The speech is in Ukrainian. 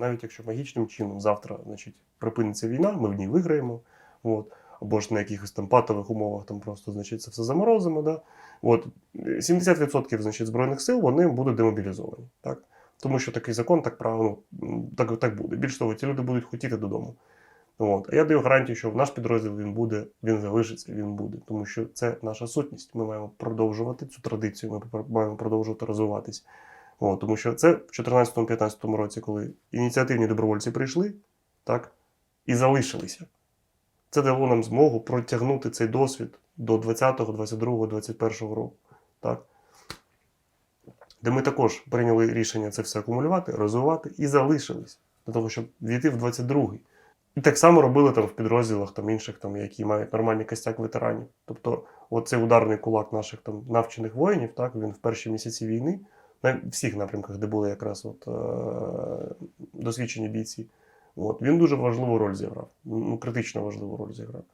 Навіть якщо магічним чином завтра значить, припиниться війна, ми в ній виграємо. От, або ж на якихось там патових умовах там просто значить, це все заморозимо. Да? От, 70% значить, Збройних сил вони будуть демобілізовані. Так? Тому що такий закон так право, ну, так, так буде. Більш того, ті люди будуть хотіти додому. От. А я даю гарантію, що наш підрозділ він буде, він залишиться, він буде. Тому що це наша сутність. Ми маємо продовжувати цю традицію, ми маємо продовжувати розвиватись. От, тому що це в 2014-2015 році, коли ініціативні добровольці прийшли, так, і залишилися. Це дало нам змогу протягнути цей досвід до 20-го, 22-го, 21-го року. Так? Де ми також прийняли рішення це все акумулювати, розвивати і залишились для того, щоб війти в 22-й. І так само робили там в підрозділах там, інших, там, які мають нормальний костяк ветеранів. Тобто, оцей ударний кулак наших там навчених воїнів, так, він в перші місяці війни, на всіх напрямках, де були якраз от, е- досвідчені бійці, от, він дуже важливу роль зіграв. Ну, критично важливу роль зіграв.